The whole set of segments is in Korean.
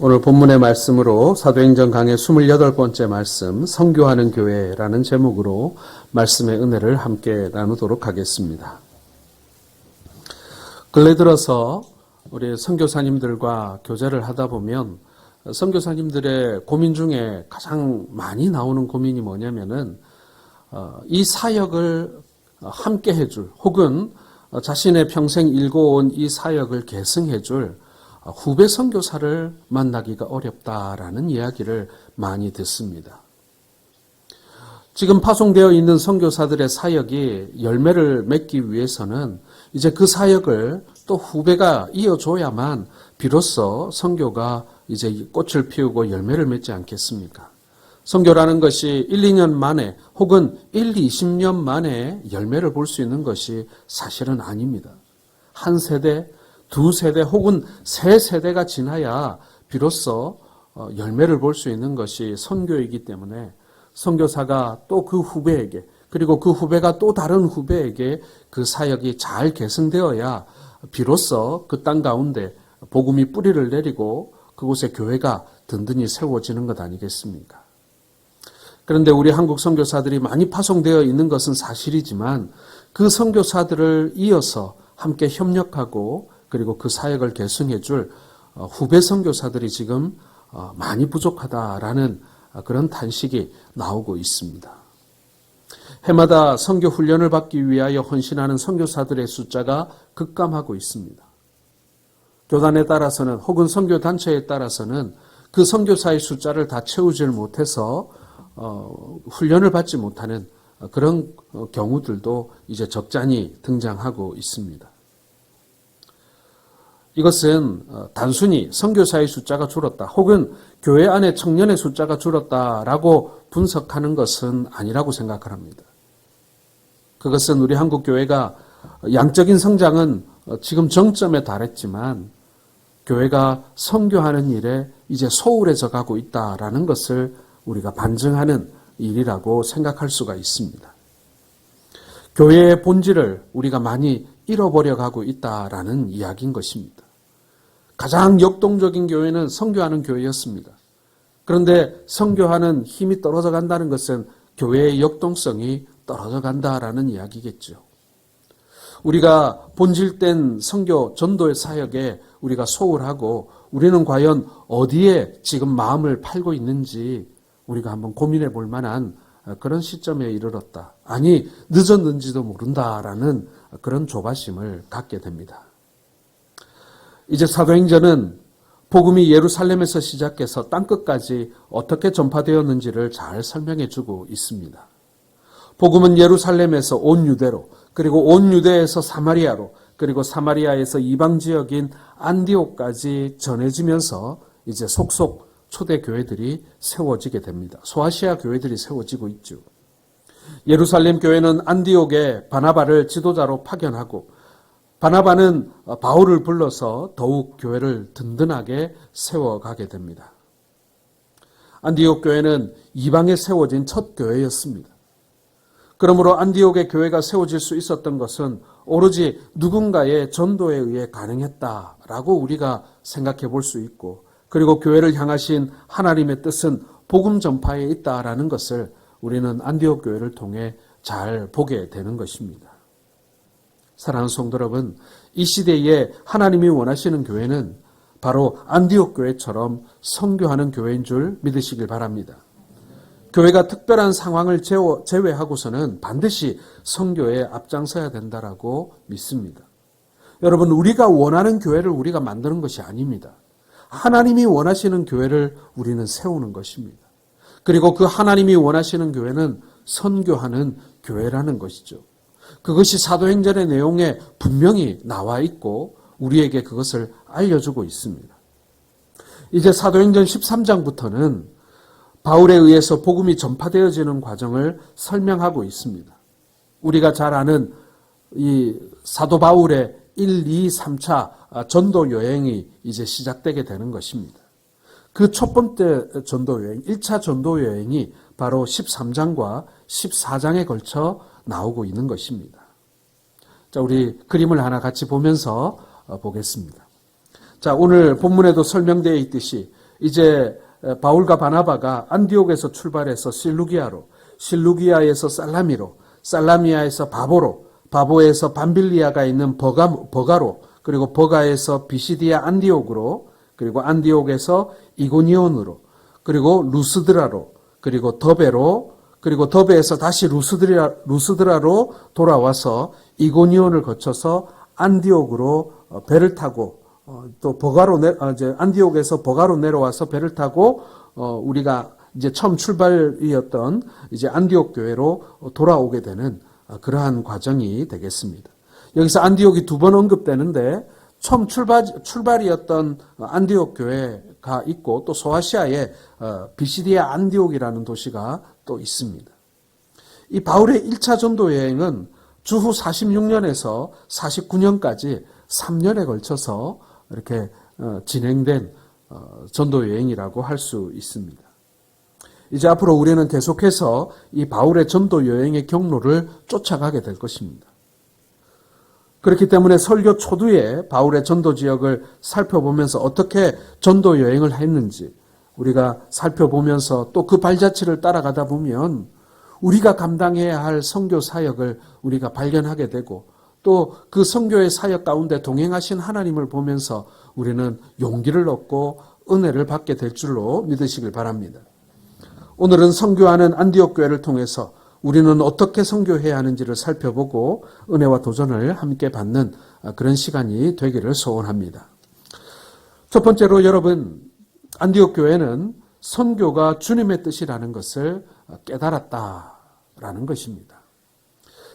오늘 본문의 말씀으로 사도행전 강의 28번째 말씀 성교하는 교회라는 제목으로 말씀의 은혜를 함께 나누도록 하겠습니다. 근래 들어서 우리 선교사님들과 교제를 하다 보면 선교사님들의 고민 중에 가장 많이 나오는 고민이 뭐냐면은 어, 이 사역을 함께 해줄 혹은 자신의 평생 일궈온 이 사역을 계승해줄 후배 선교사를 만나기가 어렵다라는 이야기를 많이 듣습니다. 지금 파송되어 있는 선교사들의 사역이 열매를 맺기 위해서는 이제 그 사역을 또 후배가 이어줘야만 비로소 선교가 이제 꽃을 피우고 열매를 맺지 않겠습니까? 선교라는 것이 1, 2년 만에 혹은 1, 20년 만에 열매를 볼 수 있는 것이 사실은 아닙니다. 한 세대, 두 세대 혹은 세 세대가 지나야 비로소 어, 열매를 볼 수 있는 것이 선교이기 때문에 선교사가 또 그 후배에게 그리고 그 후배가 또 다른 후배에게 그 사역이 잘 계승되어야 비로소 그 땅 가운데 복음이 뿌리를 내리고 그곳에 교회가 든든히 세워지는 것 아니겠습니까? 그런데 우리 한국 선교사들이 많이 파송되어 있는 것은 사실이지만 그 선교사들을 이어서 함께 협력하고 그리고 그 사역을 계승해 줄 어, 후배 선교사들이 지금 어, 많이 부족하다라는 그런 탄식이 나오고 있습니다. 해마다 선교 훈련을 받기 위하여 헌신하는 선교사들의 숫자가 급감하고 있습니다. 교단에 따라서는 혹은 선교 단체에 따라서는 그 선교사의 숫자를 다 채우질 못해서 어, 훈련을 받지 못하는 그런 경우들도 이제 적잖이 등장하고 있습니다. 이것은 어, 단순히 선교사의 숫자가 줄었다 혹은 교회 안에 청년의 숫자가 줄었다라고 분석하는 것은 아니라고 생각을 합니다. 그것은 우리 한국 교회가 양적인 성장은 어, 지금 정점에 달했지만 교회가 선교하는 일에 이제 소홀해져 가고 있다라는 것을 우리가 반증하는 일이라고 생각할 수가 있습니다. 교회의 본질을 우리가 많이 잃어버려 가고 있다라는 이야기인 것입니다. 가장 역동적인 교회는 성교하는 교회였습니다. 그런데 성교하는 힘이 떨어져 간다는 것은 교회의 역동성이 떨어져 간다라는 이야기겠죠. 우리가 본질된 성교 전도의 사역에 우리가 소홀하고 우리는 과연 어디에 지금 마음을 팔고 있는지 우리가 한번 고민해 볼 만한 그런 시점에 이르렀다. 아니, 늦었는지도 모른다라는 그런 조바심을 갖게 됩니다. 이제 사도행전은 복음이 예루살렘에서 시작해서 땅끝까지 어떻게 전파되었는지를 잘 설명해 주고 있습니다. 복음은 예루살렘에서 온 유대로 그리고 온 유대에서 사마리아로 그리고 사마리아에서 이방 지역인 안디옥까지 전해지면서 이제 속속 초대 교회들이 세워지게 됩니다. 소아시아 교회들이 세워지고 있죠. 예루살렘 교회는 안디옥에 바나바를 지도자로 파견하고 바나바는 바울을 불러서 더욱 교회를 든든하게 세워가게 됩니다. 안디옥 교회는 이방에 세워진 첫 교회였습니다. 그러므로 안디옥의 교회가 세워질 수 있었던 것은 오로지 누군가의 전도에 의해 가능했다라고 우리가 생각해 볼 수 있고 그리고 교회를 향하신 하나님의 뜻은 복음 전파에 있다라는 것을 우리는 안디옥 교회를 통해 잘 보게 되는 것입니다. 사랑하는 성도 여러분, 이 시대에 하나님이 원하시는 교회는 바로 안디옥 교회처럼 성교하는 교회인 줄 믿으시길 바랍니다. 교회가 특별한 상황을 제외하고서는 반드시 성교에 앞장서야 된다라고 믿습니다. 여러분, 우리가 원하는 교회를 우리가 만드는 것이 아닙니다. 하나님이 원하시는 교회를 우리는 세우는 것입니다. 그리고 그 하나님이 원하시는 교회는 선교하는 교회라는 것이죠. 그것이 사도행전의 내용에 분명히 나와 있고 우리에게 그것을 알려주고 있습니다. 이제 사도행전 13장부터는 바울에 의해서 복음이 전파되어지는 과정을 설명하고 있습니다. 우리가 잘 아는 이 사도 바울의 1, 2, 3차 전도 여행이 이제 시작되게 되는 것입니다. 그 첫 번째 전도 여행, 1차 전도 여행이 바로 13장과 14장에 걸쳐 나오고 있는 것입니다. 자, 우리 그림을 하나 같이 보면서 어, 보겠습니다. 자, 오늘 본문에도 설명되어 있듯이 이제 바울과 바나바가 안디옥에서 출발해서 실루기아로, 실루기아에서 살라미로, 살라미아에서 바보로, 바보에서 밤빌리아가 있는 버가, 버가로, 그리고 버가에서 비시디아 안디옥으로, 그리고 안디옥에서 이고니온으로, 그리고 루스드라로, 그리고 더베로, 그리고 더베에서 다시 루스드라, 루스드라로 돌아와서 이고니온을 거쳐서 안디옥으로 어, 배를 타고 어, 또 버가로 내, 아, 이제 안디옥에서 버가로 내려와서 배를 타고 어, 우리가 이제 처음 출발이었던 이제 안디옥 교회로 돌아오게 되는 어, 그러한 과정이 되겠습니다. 여기서 안디옥이 두 번 언급되는데 처음 출발 출발이었던 안디옥 교회가 있고 또 소아시아에 어, 비시디아 안디옥이라는 도시가 또 있습니다. 이 바울의 1차 전도 여행은 주후 46년에서 49년까지 3년에 걸쳐서 이렇게 어, 진행된 어, 전도 여행이라고 할 수 있습니다. 이제 앞으로 우리는 계속해서 이 바울의 전도 여행의 경로를 쫓아가게 될 것입니다. 그렇기 때문에 설교 초두에 바울의 전도 지역을 살펴보면서 어떻게 전도 여행을 했는지 우리가 살펴보면서 또 그 발자취를 따라가다 보면 우리가 감당해야 할 선교 사역을 우리가 발견하게 되고 또그 선교의 사역 가운데 동행하신 하나님을 보면서 우리는 용기를 얻고 은혜를 받게 될 줄로 믿으시길 바랍니다. 오늘은 선교하는 안디옥 교회를 통해서 우리는 어떻게 선교해야 하는지를 살펴보고 은혜와 도전을 함께 받는 그런 시간이 되기를 소원합니다. 첫 번째로 여러분 안디옥 교회는 선교가 주님의 뜻이라는 것을 깨달았다라는 것입니다.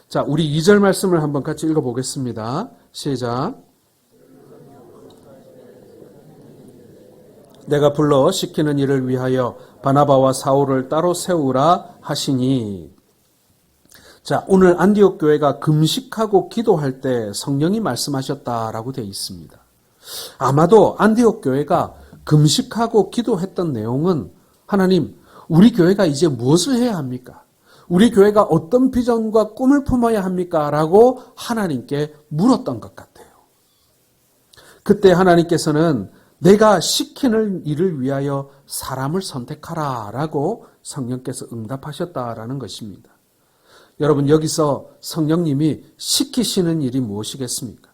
자, 우리 2절 말씀을 한번 같이 읽어보겠습니다. 시작. 내가 불러 시키는 일을 위하여 바나바와 사울을 따로 세우라 하시니. 자, 오늘 안디옥 교회가 금식하고 기도할 때 성령이 말씀하셨다라고 되어 있습니다. 아마도 안디옥 교회가 금식하고 기도했던 내용은 하나님, 우리 교회가 이제 무엇을 해야 합니까? 우리 교회가 어떤 비전과 꿈을 품어야 합니까? 라고 하나님께 물었던 것 같아요. 그때 하나님께서는 내가 시키는 일을 위하여 사람을 선택하라 라고 성령께서 응답하셨다라는 것입니다. 여러분, 여기서 성령님이 시키시는 일이 무엇이겠습니까?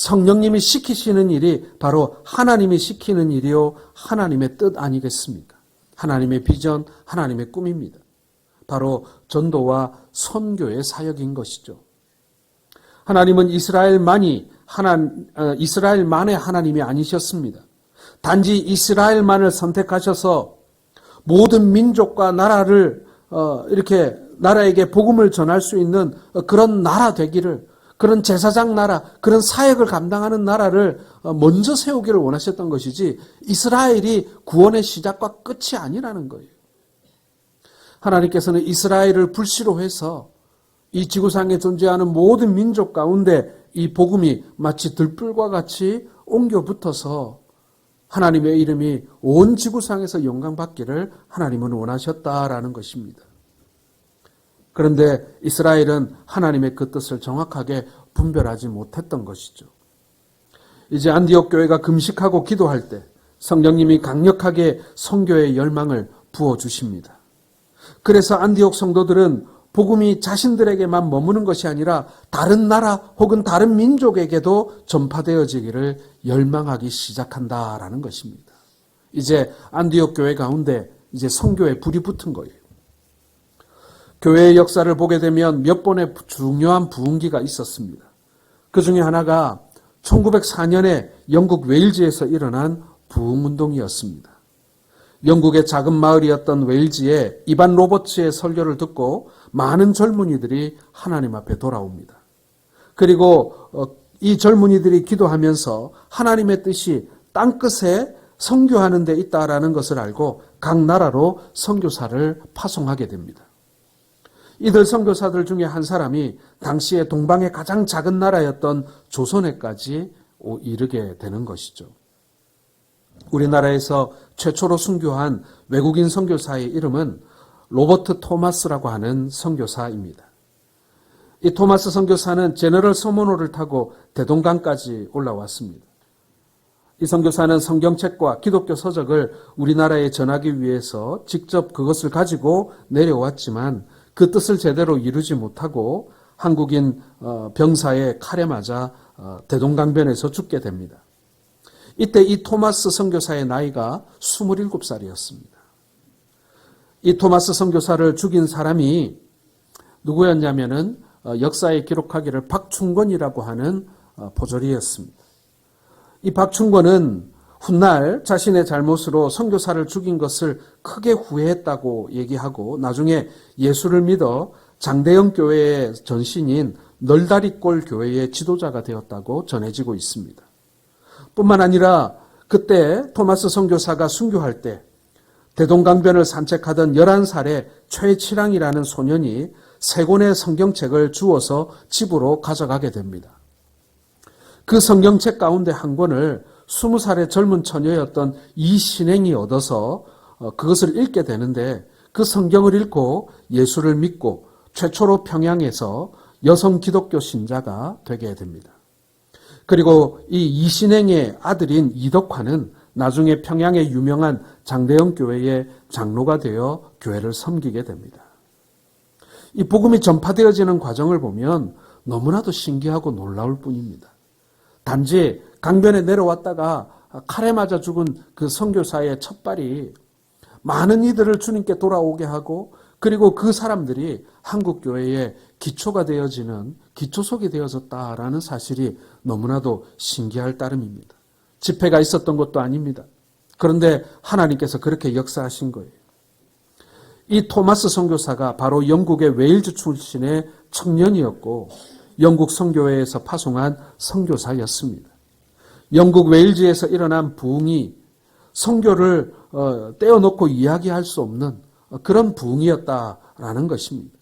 성령님이 시키시는 일이 바로 하나님이 시키는 일이요, 하나님의 뜻 아니겠습니까? 하나님의 비전, 하나님의 꿈입니다. 바로 전도와 선교의 사역인 것이죠. 하나님은 이스라엘만이 하나 어, 이스라엘만의 하나님이 아니셨습니다. 단지 이스라엘만을 선택하셔서 모든 민족과 나라를 어, 이렇게 나라에게 복음을 전할 수 있는 그런 나라 되기를 그런 제사장 나라, 그런 사역을 감당하는 나라를 어, 먼저 세우기를 원하셨던 것이지 이스라엘이 구원의 시작과 끝이 아니라는 거예요. 하나님께서는 이스라엘을 불씨로 해서 이 지구상에 존재하는 모든 민족 가운데 이 복음이 마치 들불과 같이 옮겨 붙어서 하나님의 이름이 온 지구상에서 영광받기를 하나님은 원하셨다라는 것입니다. 그런데 이스라엘은 하나님의 그 뜻을 정확하게 분별하지 못했던 것이죠. 이제 안디옥 교회가 금식하고 기도할 때 성령님이 강력하게 성교의 열망을 부어 주십니다. 그래서 안디옥 성도들은 복음이 자신들에게만 머무는 것이 아니라 다른 나라 혹은 다른 민족에게도 전파되어지기를 열망하기 시작한다라는 것입니다. 이제 안디옥 교회 가운데 이제 성교에 불이 붙은 거예요. 교회의 역사를 보게 되면 몇 번의 중요한 부흥기가 있었습니다. 그 중에 하나가 1904년에 영국 웨일즈에서 일어난 부흥운동이었습니다. 영국의 작은 마을이었던 웨일즈에 이반 로버츠의 설교를 듣고 많은 젊은이들이 하나님 앞에 돌아옵니다. 그리고 어, 이 젊은이들이 기도하면서 하나님의 뜻이 땅끝에 선교하는 데 있다라는 것을 알고 각 나라로 선교사를 파송하게 됩니다. 이들 선교사들 중에 한 사람이 당시에 동방의 가장 작은 나라였던 조선에까지 이르게 되는 것이죠. 우리나라에서 최초로 순교한 외국인 선교사의 이름은 로버트 토마스라고 하는 선교사입니다. 이 토마스 선교사는 제너럴 소모노를 타고 대동강까지 올라왔습니다. 이 선교사는 성경책과 기독교 서적을 우리나라에 전하기 위해서 직접 그것을 가지고 내려왔지만 그 뜻을 제대로 이루지 못하고 한국인 어, 병사의 칼에 맞아 어, 대동강변에서 죽게 됩니다. 이때 이 토마스 선교사의 나이가 27살이었습니다. 이 토마스 선교사를 죽인 사람이 누구였냐면은 어, 역사에 기록하기를 박충권이라고 하는 보절이었습니다. 이 박충권은 훗날 자신의 잘못으로 선교사를 죽인 것을 크게 후회했다고 얘기하고 나중에 예수를 믿어 장대영 교회의 전신인 널다리골 교회의 지도자가 되었다고 전해지고 있습니다. 뿐만 아니라 그때 토마스 선교사가 순교할 때 대동강변을 산책하던 11살의 최치랑이라는 소년이 세 권의 성경책을 주어서 집으로 가져가게 됩니다. 그 성경책 가운데 한 권을 20살의 젊은 처녀였던 이 신행이 얻어서 어, 그것을 읽게 되는데 그 성경을 읽고 예수를 믿고 최초로 평양에서 여성 기독교 신자가 되게 됩니다. 그리고 이 이신행의 아들인 이덕화는 나중에 평양의 유명한 장대영 교회의 장로가 되어 교회를 섬기게 됩니다. 이 복음이 전파되어지는 과정을 보면 너무나도 신기하고 놀라울 뿐입니다. 단지 강변에 내려왔다가 칼에 맞아 죽은 그 선교사의 첫발이 많은 이들을 주님께 돌아오게 하고 그리고 그 사람들이 한국 교회의 기초가 되어지는 기초속이 되어졌다라는 사실이 너무나도 신기할 따름입니다. 집회가 있었던 것도 아닙니다. 그런데 하나님께서 그렇게 역사하신 거예요. 이 토마스 선교사가 바로 영국의 웨일즈 출신의 청년이었고 영국 선교회에서 파송한 선교사였습니다. 영국 웨일즈에서 일어난 부흥이 선교를 어, 떼어놓고 이야기할 수 없는 그런 부흥이었다라는 것입니다.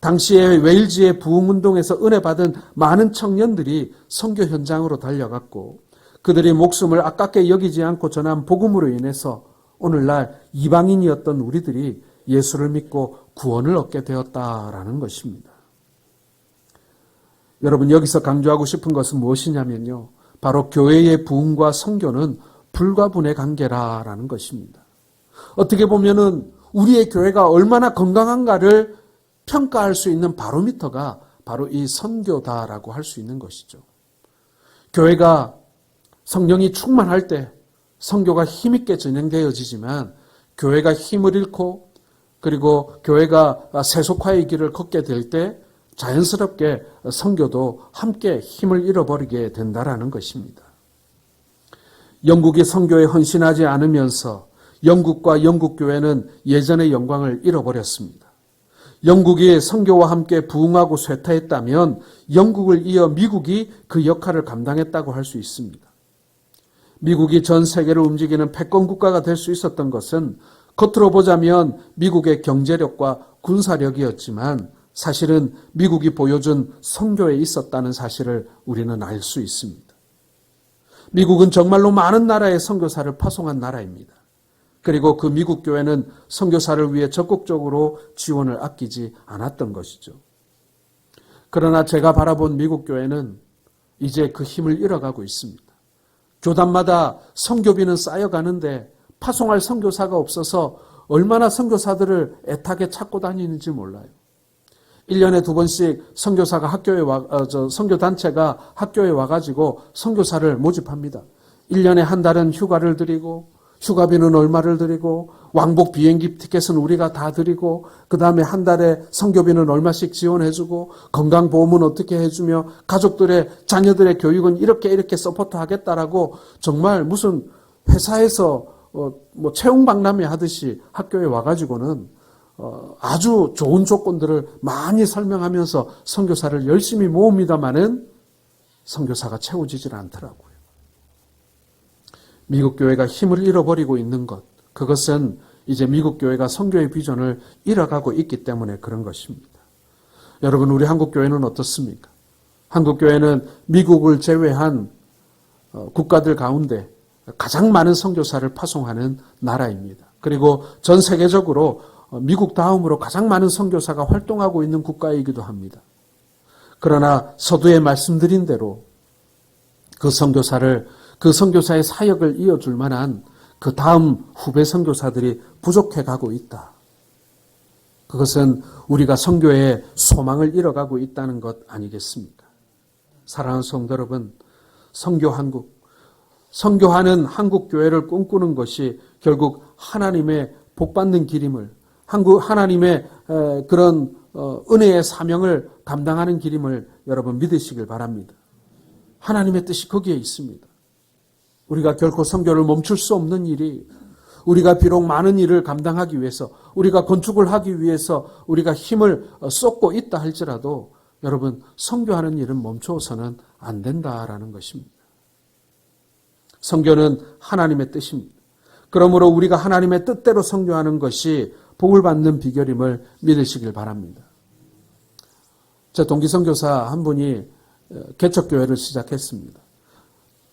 당시에 웨일즈의 부흥운동에서 은혜 받은 많은 청년들이 선교 현장으로 달려갔고 그들이 목숨을 아깝게 여기지 않고 전한 복음으로 인해서 오늘날 이방인이었던 우리들이 예수를 믿고 구원을 얻게 되었다라는 것입니다. 여러분 여기서 강조하고 싶은 것은 무엇이냐면요. 바로 교회의 부흥과 성교는 불가분의 관계라라는 것입니다. 어떻게 보면은 우리의 교회가 얼마나 건강한가를 평가할 수 있는 바로미터가 바로 이 선교다라고 할 수 있는 것이죠. 교회가 성령이 충만할 때 선교가 힘있게 진행되어지지만 교회가 힘을 잃고 그리고 교회가 세속화의 길을 걷게 될 때 자연스럽게 성교도 함께 힘을 잃어버리게 된다라는 것입니다. 영국이 성교에 헌신하지 않으면서 영국과 영국 교회는 예전의 영광을 잃어버렸습니다. 영국이 성교와 함께 부흥하고 쇠퇴했다면 영국을 이어 미국이 그 역할을 감당했다고 할 수 있습니다. 미국이 전 세계를 움직이는 패권 국가가 될 수 있었던 것은 겉으로 보자면 미국의 경제력과 군사력이었지만 사실은 미국이 보여준 선교에 있었다는 사실을 우리는 알 수 있습니다. 미국은 정말로 많은 나라의 선교사를 파송한 나라입니다. 그리고 그 미국 교회는 선교사를 위해 적극적으로 지원을 아끼지 않았던 것이죠. 그러나 제가 바라본 미국 교회는 이제 그 힘을 잃어가고 있습니다. 교단마다 선교비는 쌓여가는데 파송할 선교사가 없어서 얼마나 선교사들을 애타게 찾고 다니는지 몰라요. 1년에 두 번씩 선교사가 학교에 와, 어, 저 선교 단체가 학교에 와가지고 선교사를 모집합니다. 1년에 한 달은 휴가를 드리고 휴가비는 얼마를 드리고 왕복 비행기 티켓은 우리가 다 드리고 그 다음에 한 달에 선교비는 얼마씩 지원해주고 건강보험은 어떻게 해주며 가족들의 자녀들의 교육은 이렇게 이렇게 서포트 하겠다라고 정말 무슨 회사에서 어, 뭐 채용 박람회 하듯이 학교에 와가지고는 어, 아주 좋은 조건들을 많이 설명하면서 선교사를 열심히 모읍니다마는 선교사가 채워지질 않더라고요. 미국 교회가 힘을 잃어버리고 있는 것, 그것은 이제 미국 교회가 선교의 비전을 잃어가고 있기 때문에 그런 것입니다. 여러분, 우리 한국 교회는 어떻습니까? 한국 교회는 미국을 제외한 어, 국가들 가운데 가장 많은 선교사를 파송하는 나라입니다. 그리고 전 세계적으로 어, 미국 다음으로 가장 많은 선교사가 활동하고 있는 국가이기도 합니다. 그러나 서두에 말씀드린 대로 그 선교사를 그 선교사의 사역을 이어줄 만한 그 다음 후배 선교사들이 부족해 가고 있다. 그것은 우리가 선교의 소망을 잃어가고 있다는 것 아니겠습니까? 사랑하는 성도 여러분, 선교 한국, 선교하는 한국 교회를 꿈꾸는 것이 결국 하나님의 복받는 길임을 한국 하나님의 그런 어, 은혜의 사명을 감당하는 길임을 여러분 믿으시길 바랍니다. 하나님의 뜻이 거기에 있습니다. 우리가 결코 선교를 멈출 수 없는 일이 우리가 비록 많은 일을 감당하기 위해서 우리가 건축을 하기 위해서 우리가 힘을 어, 쏟고 있다 할지라도 여러분 선교하는 일은 멈춰서는 안 된다라는 것입니다. 선교는 하나님의 뜻입니다. 그러므로 우리가 하나님의 뜻대로 선교하는 것이 복을 받는 비결임을 믿으시길 바랍니다. 제 동기 선교사 한 분이 어, 개척교회를 시작했습니다.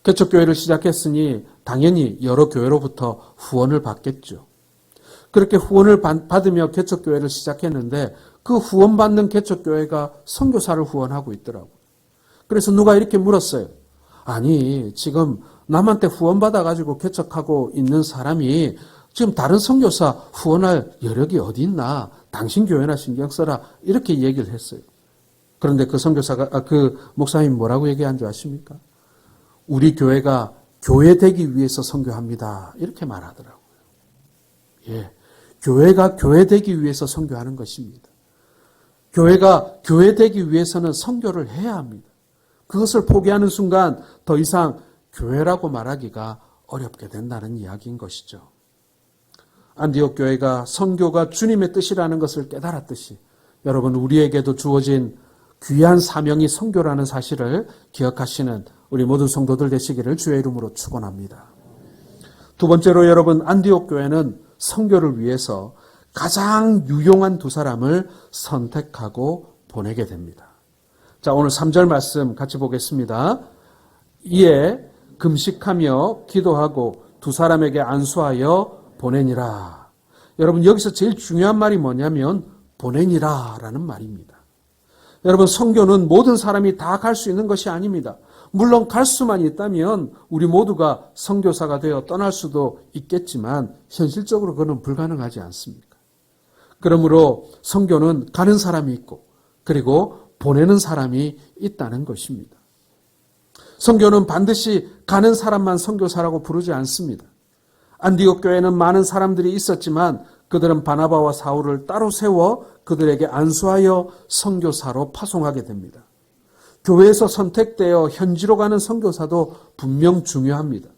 개척교회를 시작했으니 당연히 여러 교회로부터 후원을 받겠죠. 그렇게 후원을 받으며 개척교회를 시작했는데 그 후원받는 개척교회가 선교사를 후원하고 있더라고요. 그래서 누가 이렇게 물었어요. 아니, 지금 남한테 후원받아가지고 개척하고 있는 사람이 지금 다른 선교사 후원할 여력이 어디 있나? 당신 교회나 신경 써라. 이렇게 얘기를 했어요. 그런데 그 선교사가, 아, 그 목사님 뭐라고 얘기한 줄 아십니까? 우리 교회가 교회 되기 위해서 선교합니다. 이렇게 말하더라고요. 예. 교회가 교회 되기 위해서 선교하는 것입니다. 교회가 교회 되기 위해서는 선교를 해야 합니다. 그것을 포기하는 순간 더 이상 교회라고 말하기가 어렵게 된다는 이야기인 것이죠. 안디옥 교회가 선교가 주님의 뜻이라는 것을 깨달았듯이 여러분 우리에게도 주어진 귀한 사명이 선교라는 사실을 기억하시는 우리 모든 성도들 되시기를 주의 이름으로 축원합니다. 두 번째로 여러분 안디옥 교회는 선교를 위해서 가장 유용한 두 사람을 선택하고 보내게 됩니다. 자, 오늘 3절 말씀 같이 보겠습니다. 이에 금식하며 기도하고 두 사람에게 안수하여 보내니라. 여러분 여기서 제일 중요한 말이 뭐냐면 보내니라라는 말입니다. 여러분 성교는 모든 사람이 다 갈 수 있는 것이 아닙니다. 물론 갈 수만 있다면 우리 모두가 선교사가 되어 떠날 수도 있겠지만 현실적으로 그는 불가능하지 않습니까? 그러므로 선교는 가는 사람이 있고 그리고 보내는 사람이 있다는 것입니다. 선교는 반드시 가는 사람만 선교사라고 부르지 않습니다. 안디옥 교회는 많은 사람들이 있었지만 그들은 바나바와 사울을 따로 세워 그들에게 안수하여 선교사로 파송하게 됩니다. 교회에서 선택되어 현지로 가는 선교사도 분명 중요합니다.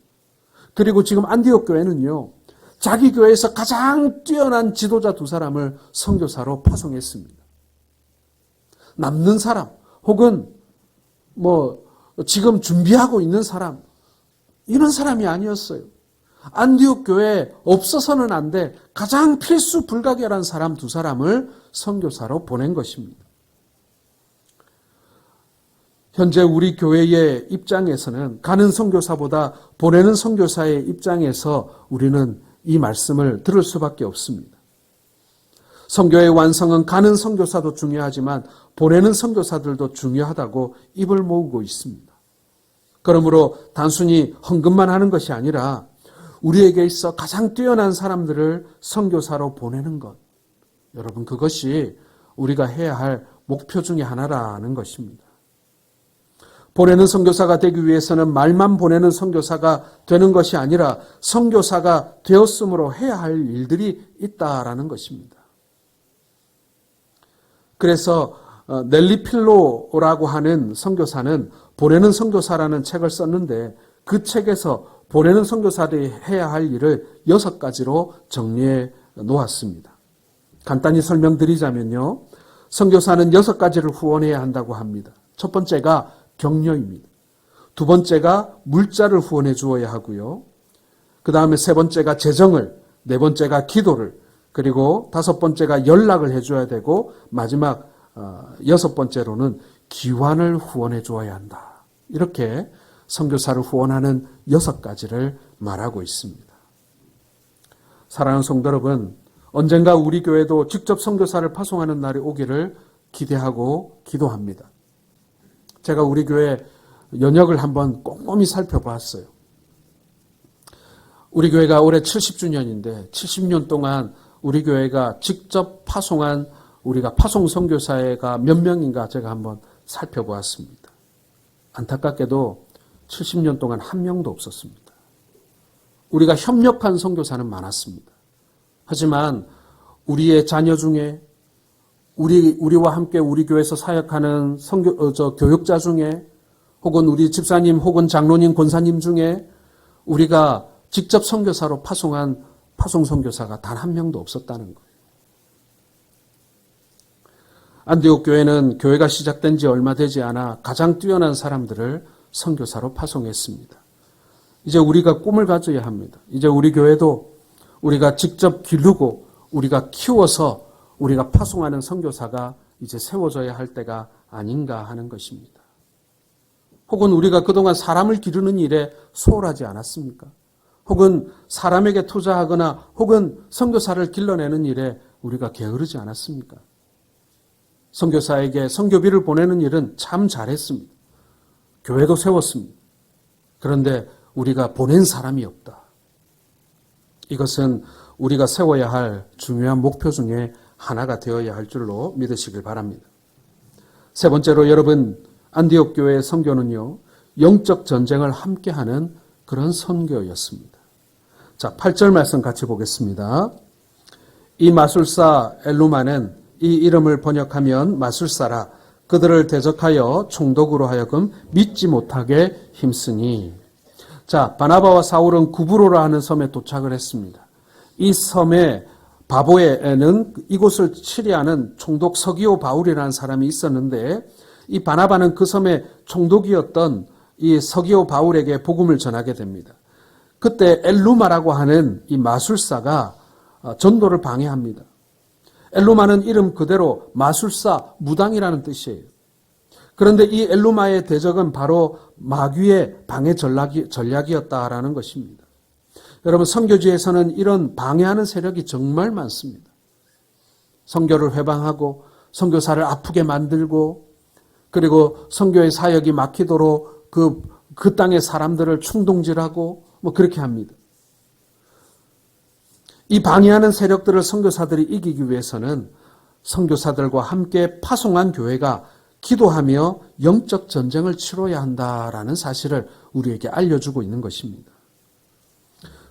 그리고 지금 안디옥 교회는요. 자기 교회에서 가장 뛰어난 지도자 두 사람을 선교사로 파송했습니다. 남는 사람 혹은 뭐 지금 준비하고 있는 사람 이런 사람이 아니었어요. 안디옥 교회에 없어서는 안돼 가장 필수 불가결한 사람 두 사람을 선교사로 보낸 것입니다. 현재 우리 교회의 입장에서는 가는 선교사보다 보내는 선교사의 입장에서 우리는 이 말씀을 들을 수밖에 없습니다. 선교의 완성은 가는 선교사도 중요하지만 보내는 선교사들도 중요하다고 입을 모으고 있습니다. 그러므로 단순히 헌금만 하는 것이 아니라 우리에게 있어 가장 뛰어난 사람들을 선교사로 보내는 것. 여러분 그것이 우리가 해야 할 목표 중의 하나라는 것입니다. 보내는 선교사가 되기 위해서는 말만 보내는 선교사가 되는 것이 아니라 선교사가 되었으므로 해야 할 일들이 있다라는 것입니다. 그래서 어, 넬리 필로라고 하는 선교사는 보내는 선교사라는 책을 썼는데 그 책에서 보내는 선교사들이 해야 할 일을 여섯 가지로 정리해 놓았습니다. 간단히 설명드리자면요. 선교사는 여섯 가지를 후원해야 한다고 합니다. 첫 번째가 격려입니다. 두 번째가 물자를 후원해 주어야 하고요. 그 다음에 세 번째가 재정을, 네 번째가 기도를, 그리고 다섯 번째가 연락을 해줘야 되고 마지막 어, 여섯 번째로는 기환을 후원해 주어야 한다. 이렇게 선교사를 후원하는 여섯 가지를 말하고 있습니다. 사랑하는 성도 여러분, 언젠가 우리 교회도 직접 선교사를 파송하는 날이 오기를 기대하고 기도합니다. 제가 우리 교회 연역을 한번 꼼꼼히 살펴봤어요. 우리 교회가 올해 70주년인데 70년 동안 우리 교회가 직접 파송한 우리가 파송 선교사회가 몇 명인가 제가 한번 살펴보았습니다. 안타깝게도 70년 동안 한 명도 없었습니다. 우리가 협력한 선교사는 많았습니다. 하지만 우리의 자녀 중에 우리 우리와 함께 우리 교회에서 사역하는 선교 어, 저 교육자 중에 혹은 우리 집사님 혹은 장로님 권사님 중에 우리가 직접 선교사로 파송한 파송 선교사가 단 한 명도 없었다는 거예요. 안디옥 교회는 교회가 시작된 지 얼마 되지 않아 가장 뛰어난 사람들을 선교사로 파송했습니다. 이제 우리가 꿈을 가져야 합니다. 이제 우리 교회도 우리가 직접 기르고 우리가 키워서 우리가 파송하는 선교사가 이제 세워져야 할 때가 아닌가 하는 것입니다. 혹은 우리가 그동안 사람을 기르는 일에 소홀하지 않았습니까? 혹은 사람에게 투자하거나 혹은 선교사를 길러내는 일에 우리가 게으르지 않았습니까? 선교사에게 선교비를 보내는 일은 참 잘했습니다. 교회도 세웠습니다. 그런데 우리가 보낸 사람이 없다. 이것은 우리가 세워야 할 중요한 목표 중에 하나가 되어야 할 줄로 믿으시길 바랍니다. 세 번째로 여러분 안디옥 교회의 선교는요. 영적 전쟁을 함께 하는 그런 선교였습니다. 자, 8절 말씀 같이 보겠습니다. 이 마술사 엘루마는 이 이름을 번역하면 마술사라 그들을 대적하여 총독으로 하여금 믿지 못하게 힘쓰니 자, 바나바와 사울은 구브로라 하는 섬에 도착을 했습니다. 이 섬에 바보에는 이곳을 치리하는 총독 서기오 바울이라는 사람이 있었는데 이 바나바는 그 섬의 총독이었던 이 서기오 바울에게 복음을 전하게 됩니다. 그때 엘루마라고 하는 이 마술사가 어, 전도를 방해합니다. 엘루마는 이름 그대로 마술사, 무당이라는 뜻이에요. 그런데 이 엘루마의 대적은 바로 마귀의 방해 전략이, 전략이었다라는 것입니다. 여러분, 선교지에서는 이런 방해하는 세력이 정말 많습니다. 선교를 회방하고, 선교사를 아프게 만들고, 그리고 선교의 사역이 막히도록 그, 그 땅의 사람들을 충동질하고, 뭐 그렇게 합니다. 이 방해하는 세력들을 선교사들이 이기기 위해서는 선교사들과 함께 파송한 교회가 기도하며 영적 전쟁을 치러야 한다라는 사실을 우리에게 알려주고 있는 것입니다.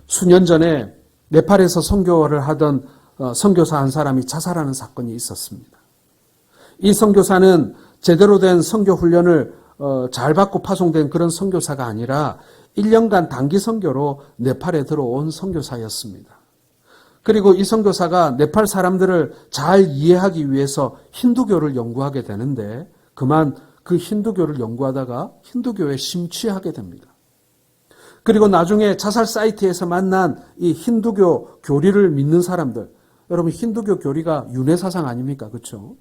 수년 전에 네팔에서 선교를 하던 어, 선교사 한 사람이 자살하는 사건이 있었습니다. 이 선교사는 제대로 된 선교 훈련을 어, 잘 받고 파송된 그런 선교사가 아니라 1년간 단기 선교로 네팔에 들어온 선교사였습니다. 그리고 이 선교사가 네팔 사람들을 잘 이해하기 위해서 힌두교를 연구하게 되는데 그만 그 힌두교를 연구하다가 힌두교에 심취하게 됩니다. 그리고 나중에 자살 사이트에서 만난 이 힌두교 교리를 믿는 사람들, 여러분 힌두교 교리가 윤회 사상 아닙니까? 그렇죠?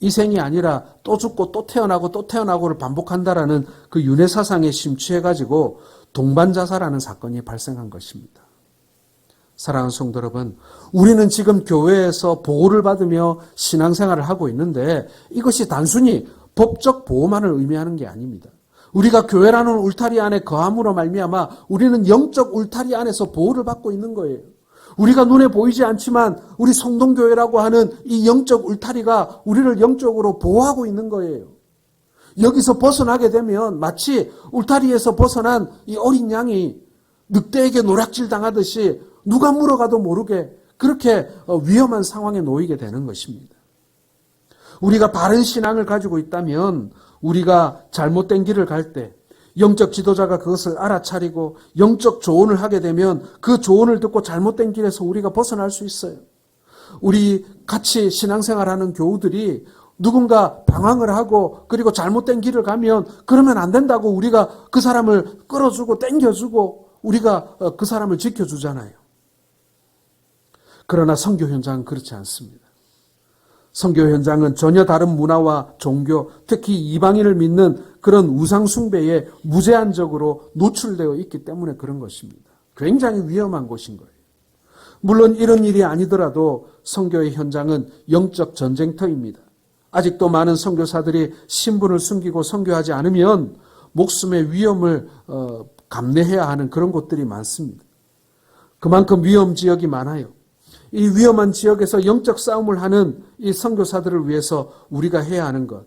이 생이 아니라 또 죽고 또 태어나고 또 태어나고를 반복한다라는 그 윤회 사상에 심취해 가지고 동반 자살하는 사건이 발생한 것입니다. 사랑하는 성도 여러분, 우리는 지금 교회에서 보호를 받으며 신앙생활을 하고 있는데 이것이 단순히 법적 보호만을 의미하는 게 아닙니다. 우리가 교회라는 울타리 안에 거함으로 말미암아 우리는 영적 울타리 안에서 보호를 받고 있는 거예요. 우리가 눈에 보이지 않지만 우리 성동교회라고 하는 이 영적 울타리가 우리를 영적으로 보호하고 있는 거예요. 여기서 벗어나게 되면 마치 울타리에서 벗어난 이 어린 양이 늑대에게 노략질 당하듯이 누가 물어가도 모르게 그렇게 어, 위험한 상황에 놓이게 되는 것입니다. 우리가 바른 신앙을 가지고 있다면 우리가 잘못된 길을 갈 때 영적 지도자가 그것을 알아차리고 영적 조언을 하게 되면 그 조언을 듣고 잘못된 길에서 우리가 벗어날 수 있어요. 우리 같이 신앙생활하는 교우들이 누군가 방황을 하고 그리고 잘못된 길을 가면 그러면 안 된다고 우리가 그 사람을 끌어주고 땡겨주고 우리가 어, 그 사람을 지켜주잖아요. 그러나 성교 현장은 그렇지 않습니다. 성교 현장은 전혀 다른 문화와 종교, 특히 이방인을 믿는 그런 우상숭배에 무제한적으로 노출되어 있기 때문에 그런 것입니다. 굉장히 위험한 곳인 거예요. 물론 이런 일이 아니더라도 성교의 현장은 영적 전쟁터입니다. 아직도 많은 선교사들이 신분을 숨기고 선교하지 않으면 목숨의 위험을 어, 감내해야 하는 그런 곳들이 많습니다. 그만큼 위험 지역이 많아요. 이 위험한 지역에서 영적 싸움을 하는 이 선교사들을 위해서 우리가 해야 하는 것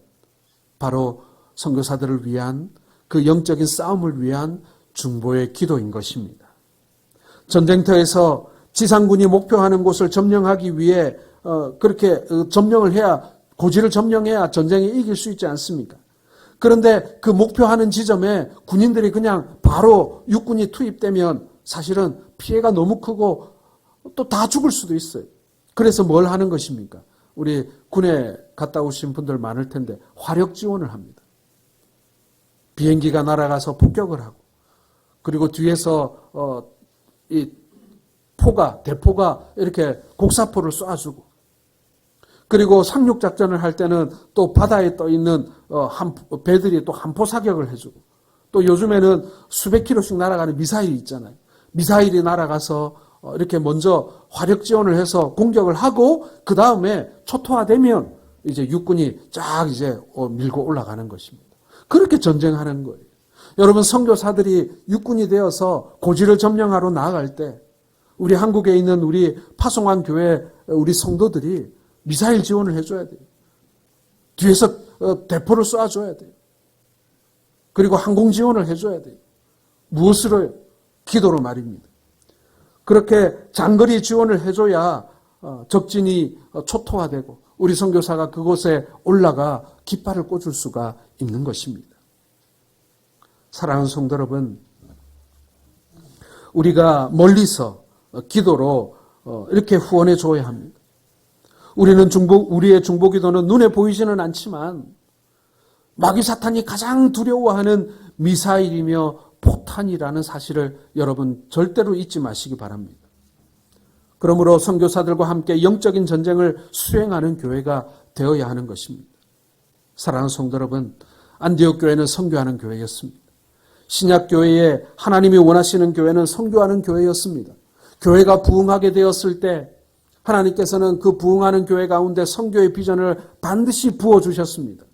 바로 선교사들을 위한 그 영적인 싸움을 위한 중보의 기도인 것입니다. 전쟁터에서 지상군이 목표하는 곳을 점령하기 위해 어, 그렇게 어, 점령을 해야 고지를 점령해야 전쟁에 이길 수 있지 않습니까? 그런데 그 목표하는 지점에 군인들이 그냥 바로 육군이 투입되면 사실은 피해가 너무 크고 또 다 죽을 수도 있어요. 그래서 뭘 하는 것입니까? 우리 군에 갔다 오신 분들 많을 텐데 화력 지원을 합니다. 비행기가 날아가서 폭격을 하고 그리고 뒤에서 어, 이 포가 대포가 이렇게 곡사포를 쏴주고 그리고 상륙 작전을 할 때는 또 바다에 떠 있는 어, 한, 배들이 또 한포 사격을 해주고 또 요즘에는 수백 킬로씩 날아가는 미사일이 있잖아요. 미사일이 날아가서 어, 이렇게 먼저 화력 지원을 해서 공격을 하고 그 다음에 초토화되면 이제 육군이 쫙 이제 어, 밀고 올라가는 것입니다. 그렇게 전쟁하는 거예요. 여러분 선교사들이 육군이 되어서 고지를 점령하러 나아갈 때 우리 한국에 있는 우리 파송한 교회 우리 성도들이 미사일 지원을 해줘야 돼요. 뒤에서 어, 대포를 쏴줘야 돼요. 그리고 항공 지원을 해줘야 돼요. 무엇으로요? 기도로 말입니다. 그렇게 장거리 지원을 해줘야 어, 적진이 어, 초토화되고 우리 선교사가 그곳에 올라가 깃발을 꽂을 수가 있는 것입니다. 사랑하는 성도 여러분, 우리가 멀리서 기도로 이렇게 후원해 줘야 합니다. 우리는 중보, 우리의 중보 기도는 눈에 보이지는 않지만 마귀 사탄이 가장 두려워하는 미사일이며 포탄이라는 사실을 여러분 절대로 잊지 마시기 바랍니다. 그러므로 선교사들과 함께 영적인 전쟁을 수행하는 교회가 되어야 하는 것입니다. 사랑하는 성도 여러분, 안디옥 교회는 선교하는 교회였습니다. 신약 교회에 하나님이 원하시는 교회는 선교하는 교회였습니다. 교회가 부흥하게 되었을 때 하나님께서는 그 부흥하는 교회 가운데 선교의 비전을 반드시 부어 주셨습니다.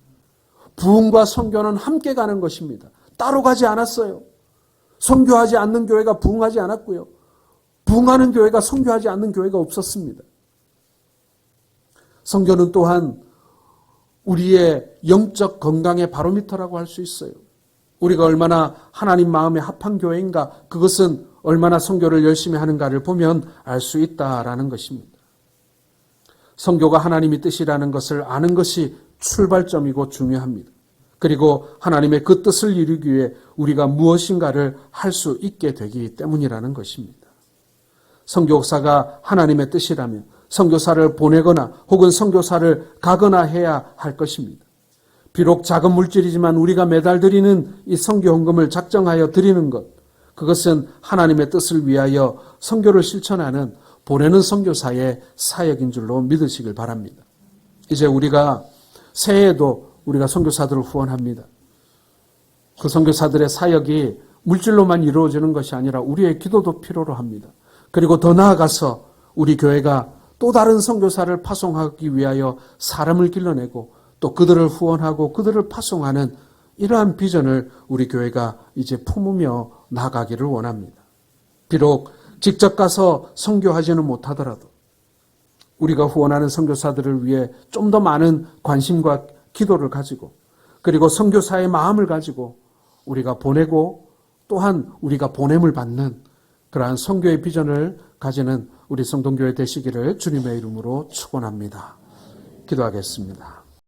부흥과 선교는 함께 가는 것입니다. 따로 가지 않았어요. 선교하지 않는 교회가 부흥하지 않았고요. 부흥하는 교회가 선교하지 않는 교회가 없었습니다. 선교는 또한 우리의 영적 건강의 바로미터라고 할 수 있어요. 우리가 얼마나 하나님 마음에 합한 교회인가 그것은 얼마나 선교를 열심히 하는가를 보면 알 수 있다라는 것입니다. 선교가 하나님의 뜻이라는 것을 아는 것이 출발점이고 중요합니다. 그리고 하나님의 그 뜻을 이루기 위해 우리가 무엇인가를 할 수 있게 되기 때문이라는 것입니다. 선교사가 하나님의 뜻이라면 선교사를 보내거나 혹은 선교사를 가거나 해야 할 것입니다. 비록 작은 물질이지만 우리가 매달 드리는 이 선교 헌금을 작정하여 드리는 것 그것은 하나님의 뜻을 위하여 선교를 실천하는 보내는 선교사의 사역인 줄로 믿으시길 바랍니다. 이제 우리가 새해에도 우리가 선교사들을 후원합니다. 그 선교사들의 사역이 물질로만 이루어지는 것이 아니라 우리의 기도도 필요로 합니다. 그리고 더 나아가서 우리 교회가 또 다른 선교사를 파송하기 위하여 사람을 길러내고 또 그들을 후원하고 그들을 파송하는 이러한 비전을 우리 교회가 이제 품으며 나가기를 원합니다. 비록 직접 가서 선교하지는 못하더라도 우리가 후원하는 선교사들을 위해 좀 더 많은 관심과 기도를 가지고 그리고 선교사의 마음을 가지고 우리가 보내고 또한 우리가 보냄을 받는 그러한 선교의 비전을 가지는 우리 성동교회 되시기를 주님의 이름으로 축원합니다. 기도하겠습니다.